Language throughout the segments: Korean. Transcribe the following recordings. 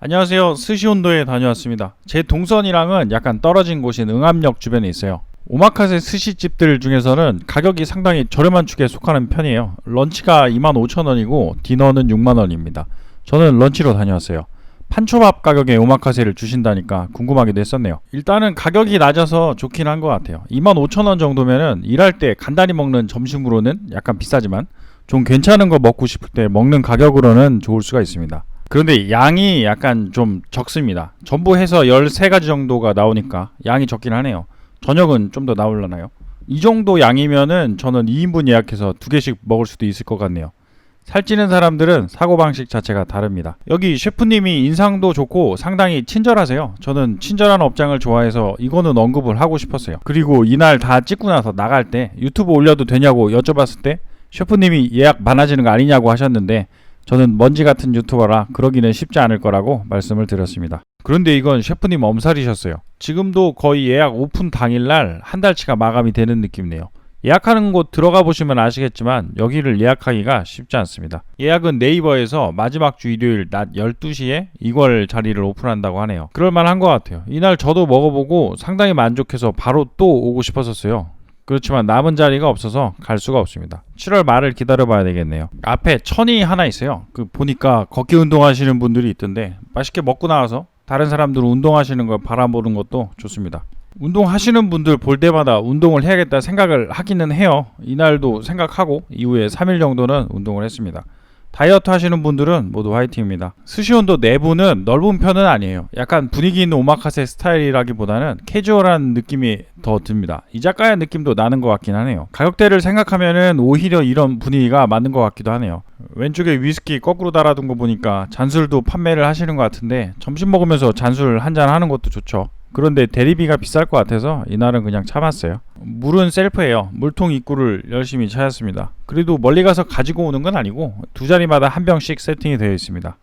안녕하세요. 스시온도에 다녀왔습니다. 제 동선이랑은 약간 떨어진 곳인 응암역 주변에 있어요. 오마카세 스시집들 중에서는 가격이 상당히 저렴한 축에 속하는 편이에요. 런치가 25,000원이고 디너는 6만원입니다. 저는 런치로 다녀왔어요. 판초밥 가격에 오마카세를 주신다니까 궁금하기도 했었네요. 일단은 가격이 낮아서 좋긴 한 것 같아요. 25,000원 정도면은 일할 때 간단히 먹는 점심으로는 약간 비싸지만 좀 괜찮은 거 먹고 싶을 때 먹는 가격으로는 좋을 수가 있습니다. 그런데 양이 약간 좀 적습니다. 전부 해서 13가지 정도가 나오니까 양이 적긴 하네요. 저녁은 좀 더 나올라나요? 이 정도 양이면은 저는 2인분 예약해서 두 개씩 먹을 수도 있을 것 같네요. 살찌는 사람들은 사고방식 자체가 다릅니다. 여기 셰프님이 인상도 좋고 상당히 친절하세요. 저는 친절한 업장을 좋아해서 이거는 언급을 하고 싶었어요. 그리고 이날 다 찍고 나서 나갈 때 유튜브 올려도 되냐고 여쭤봤을 때 셰프님이 예약 많아지는 거 아니냐고 하셨는데 저는 먼지 같은 유튜버라 그러기는 쉽지 않을 거라고 말씀을 드렸습니다. 그런데 이건 셰프님 엄살이셨어요. 지금도 거의 예약 오픈 당일날 한 달치가 마감이 되는 느낌이네요. 예약하는 곳 들어가 보시면 아시겠지만 여기를 예약하기가 쉽지 않습니다. 예약은 네이버에서 마지막 주 일요일 낮 12시에 이걸 자리를 오픈한다고 하네요. 그럴만한 것 같아요. 이날 저도 먹어보고 상당히 만족해서 바로 또 오고 싶었었어요. 그렇지만 남은 자리가 없어서 갈 수가 없습니다. 7월 말을 기다려봐야 되겠네요. 앞에 천이 하나 있어요. 그 보니까 걷기 운동하시는 분들이 있던데 맛있게 먹고 나와서 다른 사람들 운동하시는 걸 바라보는 것도 좋습니다. 운동하시는 분들 볼 때마다 운동을 해야겠다 생각을 하기는 해요. 이날도 생각하고 이후에 3일 정도는 운동을 했습니다. 다이어트 하시는 분들은 모두 화이팅입니다. 스시온도 내부는 넓은 편은 아니에요. 약간 분위기 있는 오마카세 스타일이라기보다는 캐주얼한 느낌이 더 듭니다. 이자카야 느낌도 나는 것 같긴 하네요. 가격대를 생각하면은 오히려 이런 분위기가 맞는 것 같기도 하네요. 왼쪽에 위스키 거꾸로 달아둔 거 보니까 잔술도 판매를 하시는 것 같은데 점심 먹으면서 잔술 한잔 하는 것도 좋죠. 그런데 대리비가 비쌀 것 같아서 이날은 그냥 참았어요. 물은 셀프예요. 물통 입구를 열심히 찾았습니다. 그래도 멀리 가서 가지고 오는 건 아니고 두 자리마다 한 병씩 세팅이 되어 있습니다.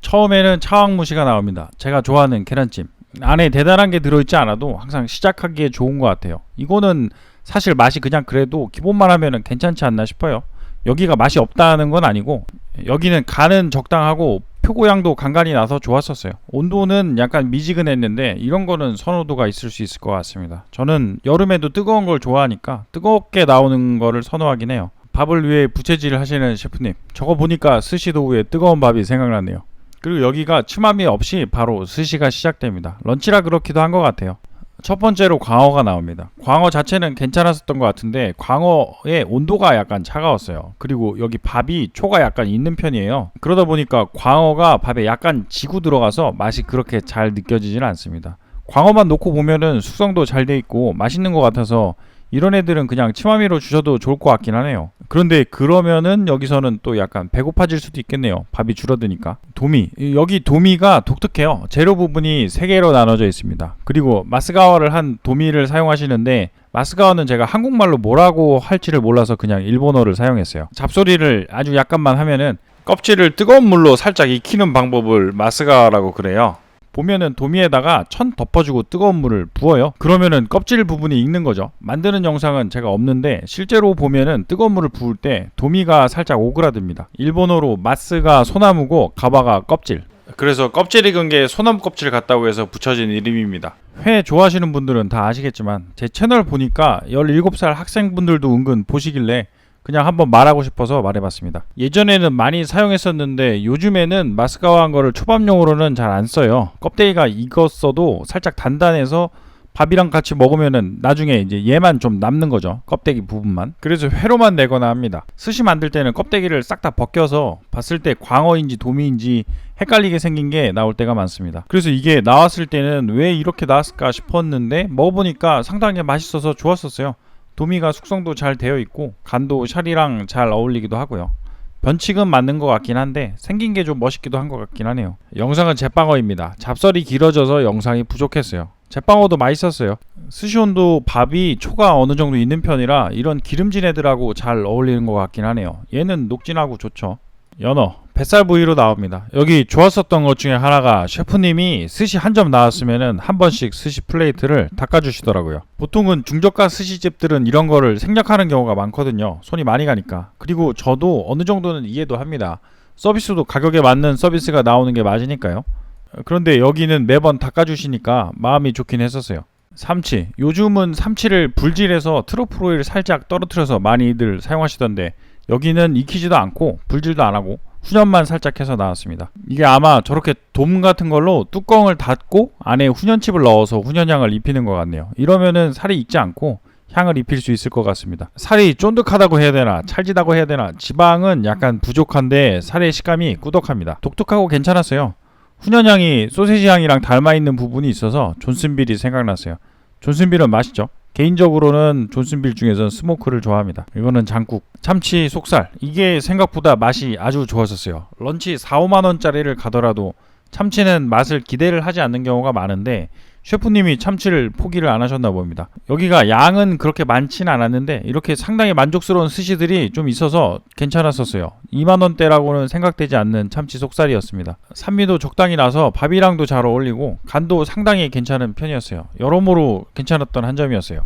처음에는 차왕무시가 나옵니다. 제가 좋아하는 계란찜. 안에 대단한 게 들어있지 않아도 항상 시작하기에 좋은 것 같아요. 이거는 사실 맛이 그냥 그래도 기본만 하면 괜찮지 않나 싶어요. 여기가 맛이 없다는 건 아니고 여기는 간은 적당하고 표고향도 간간히 나서 좋았었어요. 온도는 약간 미지근했는데 이런 거는 선호도가 있을 수 있을 것 같습니다. 저는 여름에도 뜨거운 걸 좋아하니까 뜨겁게 나오는 거를 선호하긴 해요. 밥을 위해 부채질 하시는 셰프님 저거 보니까 스시 도구에 뜨거운 밥이 생각나네요. 그리고 여기가 치마미 없이 바로 스시가 시작됩니다. 런치라 그렇기도 한 것 같아요. 첫 번째로 광어가 나옵니다. 광어 자체는 괜찮았었던 것 같은데 광어의 온도가 약간 차가웠어요. 그리고 여기 밥이 초가 약간 있는 편이에요. 그러다 보니까 광어가 밥에 약간 지고 들어가서 맛이 그렇게 잘 느껴지지는 않습니다. 광어만 놓고 보면은 숙성도 잘 돼 있고 맛있는 것 같아서 이런 애들은 그냥 치마미로 주셔도 좋을 것 같긴 하네요. 그런데 그러면은 여기서는 또 약간 배고파질 수도 있겠네요. 밥이 줄어드니까. 도미. 여기 도미가 독특해요. 재료 부분이 세 개로 나눠져 있습니다. 그리고 마스가와를 한 도미를 사용하시는데 마스가와는 제가 한국말로 뭐라고 할지를 몰라서 그냥 일본어를 사용했어요. 잡소리를 아주 약간만 하면은 껍질을 뜨거운 물로 살짝 익히는 방법을 마스가와라고 그래요. 보면은 도미에다가 천 덮어주고 뜨거운 물을 부어요. 그러면은 껍질 부분이 익는 거죠. 만드는 영상은 제가 없는데 실제로 보면은 뜨거운 물을 부을 때 도미가 살짝 오그라듭니다. 일본어로 마스가 소나무고 가바가 껍질. 그래서 껍질 익은 게 소나무 껍질 같다고 해서 붙여진 이름입니다. 회 좋아하시는 분들은 다 아시겠지만 제 채널 보니까 17살 학생분들도 은근 보시길래 그냥 한번 말하고 싶어서 말해봤습니다. 예전에는 많이 사용했었는데 요즘에는 마스카와 한 거를 초밥용으로는 잘 안 써요. 껍데기가 익었어도 살짝 단단해서 밥이랑 같이 먹으면은 나중에 이제 얘만 좀 남는 거죠. 껍데기 부분만. 그래서 회로만 내거나 합니다. 스시 만들 때는 껍데기를 싹 다 벗겨서 봤을 때 광어인지 도미인지 헷갈리게 생긴 게 나올 때가 많습니다. 그래서 이게 나왔을 때는 왜 이렇게 나왔을까 싶었는데 먹어보니까 상당히 맛있어서 좋았었어요. 도미가 숙성도 잘 되어 있고 간도 샤리랑 잘 어울리기도 하고요. 변칙은 맞는 것 같긴 한데 생긴 게 좀 멋있기도 한 것 같긴 하네요. 영상은 제빵어입니다. 잡설이 길어져서 영상이 부족했어요. 제빵어도 맛있었어요. 스시온도 밥이 초가 어느 정도 있는 편이라 이런 기름진 애들하고 잘 어울리는 것 같긴 하네요. 얘는 녹진하고 좋죠. 연어 뱃살 부위로 나옵니다. 여기 좋았었던 것 중에 하나가 셰프님이 스시 한 점 나왔으면은 한 번씩 스시 플레이트를 닦아주시더라고요. 보통은 중저가 스시집들은 이런 거를 생략하는 경우가 많거든요. 손이 많이 가니까. 그리고 저도 어느 정도는 이해도 합니다. 서비스도 가격에 맞는 서비스가 나오는 게 맞으니까요. 그런데 여기는 매번 닦아주시니까 마음이 좋긴 했었어요. 삼치. 요즘은 삼치를 불질해서 오일 살짝 떨어뜨려서 많이들 사용하시던데 여기는 익히지도 않고 불질도 안 하고 훈연만 살짝 해서 나왔습니다. 이게 아마 저렇게 돔 같은 걸로 뚜껑을 닫고 안에 훈연칩을 넣어서 훈연향을 입히는 것 같네요. 이러면은 살이 익지 않고 향을 입힐 수 있을 것 같습니다. 살이 쫀득하다고 해야 되나 찰지다고 해야 되나 지방은 약간 부족한데 살의 식감이 꾸덕합니다. 독특하고 괜찮았어요. 훈연향이 소세지 향이랑 닮아 있는 부분이 있어서 존슨빌이 생각났어요. 존슨빌은 맛있죠. 개인적으로는 존슨빌 중에서 스모크를 좋아합니다. 이거는 장국, 참치 속살. 이게 생각보다 맛이 아주 좋았었어요. 런치 4, 5만 원짜리를 가더라도 참치는 맛을 기대를 하지 않는 경우가 많은데 셰프님이 참치를 포기를 안 하셨나 봅니다. 여기가 양은 그렇게 많지는 않았는데 이렇게 상당히 만족스러운 스시들이 좀 있어서 괜찮았었어요. 2만 원대라고는 생각되지 않는 참치 속살이었습니다. 산미도 적당히 나서 밥이랑도 잘 어울리고 간도 상당히 괜찮은 편이었어요. 여러모로 괜찮았던 한 점이었어요.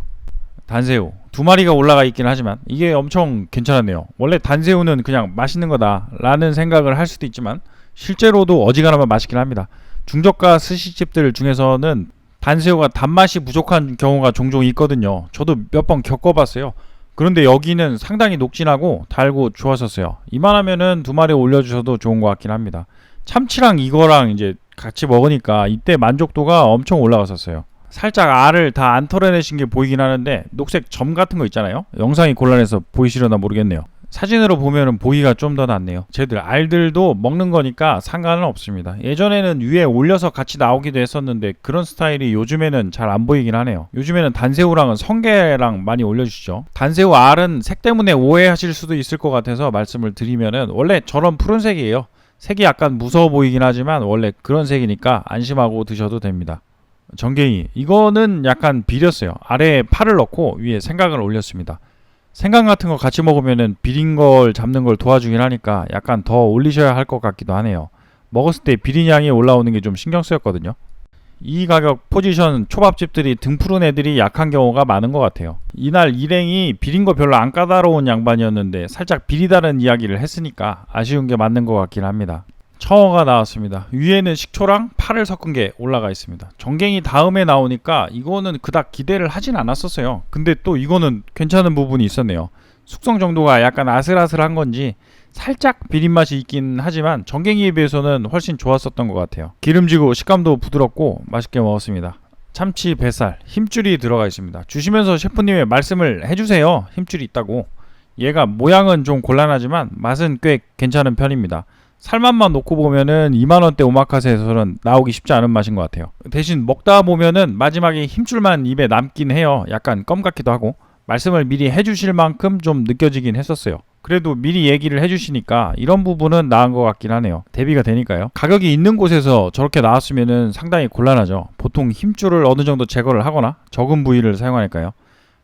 단새우 두 마리가 올라가 있긴 하지만 이게 엄청 괜찮았네요. 원래 단새우는 그냥 맛있는 거다라는 생각을 할 수도 있지만 실제로도 어지간하면 맛있긴 합니다. 중저가 스시집들 중에서는 단새우가 단맛이 부족한 경우가 종종 있거든요. 저도 몇 번 겪어봤어요. 그런데 여기는 상당히 녹진하고 달고 좋았었어요. 이만하면은 두 마리 올려주셔도 좋은 것 같긴 합니다. 참치랑 이거랑 이제 같이 먹으니까 이때 만족도가 엄청 올라갔었어요. 살짝 알을 다 안 털어내신 게 보이긴 하는데 녹색 점 같은 거 있잖아요. 영상이 곤란해서 보이시려나 모르겠네요. 사진으로 보면은 보기가 좀 더 낫네요. 쟤들 알들도 먹는 거니까 상관은 없습니다. 예전에는 위에 올려서 같이 나오기도 했었는데 그런 스타일이 요즘에는 잘 안 보이긴 하네요. 요즘에는 단새우랑은 성게랑 많이 올려주시죠. 단새우 알은 색 때문에 오해하실 수도 있을 것 같아서 말씀을 드리면은 원래 저런 푸른색이에요. 색이 약간 무서워 보이긴 하지만 원래 그런 색이니까 안심하고 드셔도 됩니다. 정갱이 이거는 약간 비렸어요. 아래에 파를 넣고 위에 생강을 올렸습니다. 생강 같은 거 같이 먹으면은 비린 걸 잡는 걸 도와주긴 하니까 약간 더 올리셔야 할 것 같기도 하네요. 먹었을 때 비린 양이 올라오는 게 좀 신경 쓰였거든요. 이 가격 포지션 초밥집들이 등 푸른 애들이 약한 경우가 많은 것 같아요. 이날 일행이 비린 거 별로 안 까다로운 양반이었는데 살짝 비리다는 이야기를 했으니까 아쉬운 게 맞는 것 같긴 합니다. 청어가 나왔습니다. 위에는 식초랑 파를 섞은 게 올라가 있습니다. 정갱이 다음에 나오니까 이거는 그닥 기대를 하진 않았었어요. 근데 또 이거는 괜찮은 부분이 있었네요. 숙성 정도가 약간 아슬아슬한 건지 살짝 비린 맛이 있긴 하지만 정갱이에 비해서는 훨씬 좋았었던 것 같아요. 기름지고 식감도 부드럽고 맛있게 먹었습니다. 참치 뱃살 힘줄이 들어가 있습니다. 주시면서 셰프님의 말씀을 해주세요. 힘줄이 있다고. 얘가 모양은 좀 곤란하지만 맛은 꽤 괜찮은 편입니다. 살맛만 놓고 보면은 2만 원대 오마카세에서는 나오기 쉽지 않은 맛인 것 같아요. 대신 먹다 보면은 마지막에 힘줄만 입에 남긴 해요. 약간 껌 같기도 하고 말씀을 미리 해주실 만큼 좀 느껴지긴 했었어요. 그래도 미리 얘기를 해주시니까 이런 부분은 나은 것 같긴 하네요. 대비가 되니까요. 가격이 있는 곳에서 저렇게 나왔으면은 상당히 곤란하죠. 보통 힘줄을 어느 정도 제거를 하거나 적은 부위를 사용하니까요.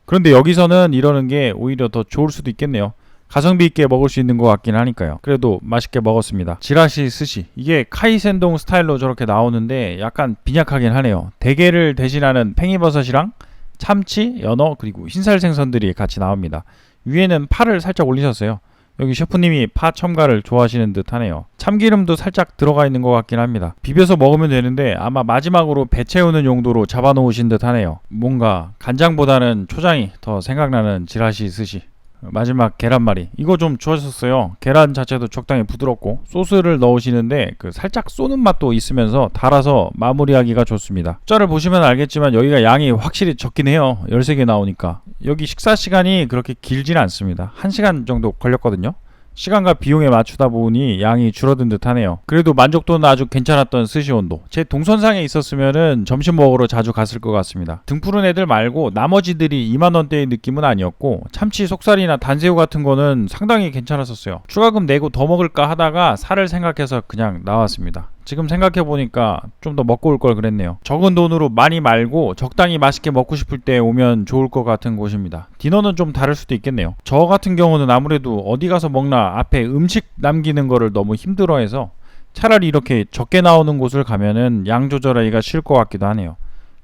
그런데 여기서는 이러는 게 오히려 더 좋을 수도 있겠네요. 가성비 있게 먹을 수 있는 것 같긴 하니까요. 그래도 맛있게 먹었습니다. 지라시 스시. 이게 카이센동 스타일로 저렇게 나오는데 약간 빈약하긴 하네요. 대게를 대신하는 팽이버섯이랑 참치, 연어, 그리고 흰살 생선들이 같이 나옵니다. 위에는 파를 살짝 올리셨어요. 여기 셰프님이 파 첨가를 좋아하시는 듯 하네요. 참기름도 살짝 들어가 있는 것 같긴 합니다. 비벼서 먹으면 되는데 아마 마지막으로 배 채우는 용도로 잡아놓으신 듯 하네요. 뭔가 간장보다는 초장이 더 생각나는 지라시 스시. 마지막 계란말이. 이거 좀 좋아졌어요. 계란 자체도 적당히 부드럽고 소스를 넣으시는데 그 살짝 쏘는 맛도 있으면서 달아서 마무리하기가 좋습니다. 숫자를 보시면 알겠지만 여기가 양이 확실히 적긴 해요. 13개 나오니까. 여기 식사 시간이 그렇게 길지는 않습니다. 1시간 정도 걸렸거든요 시간과 비용에 맞추다 보니 양이 줄어든 듯 하네요. 그래도 만족도는 아주 괜찮았던 스시 온도. 제 동선상에 있었으면은 점심 먹으러 자주 갔을 것 같습니다. 등 푸른 애들 말고 나머지들이 2만원대의 느낌은 아니었고 참치 속살이나 단새우 같은 거는 상당히 괜찮았었어요. 추가금 내고 더 먹을까 하다가 살을 생각해서 그냥 나왔습니다. 지금 생각해보니까 좀 더 먹고 올 걸 그랬네요. 적은 돈으로 많이 말고 적당히 맛있게 먹고 싶을 때 오면 좋을 것 같은 곳입니다. 디너는 좀 다를 수도 있겠네요. 저 같은 경우는 아무래도 어디 가서 먹나 앞에 음식 남기는 거를 너무 힘들어해서 차라리 이렇게 적게 나오는 곳을 가면은 양 조절하기가 쉬울 것 같기도 하네요.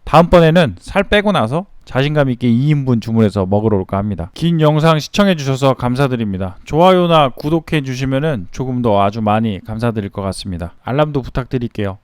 다음번에는 살 빼고 나서 자신감 있게 2인분 주문해서 먹으러 올까 합니다. 긴 영상 시청해 주셔서 감사드립니다. 좋아요나 구독해 주시면은 조금 더 아주 많이 감사드릴 것 같습니다. 알람도 부탁드릴게요.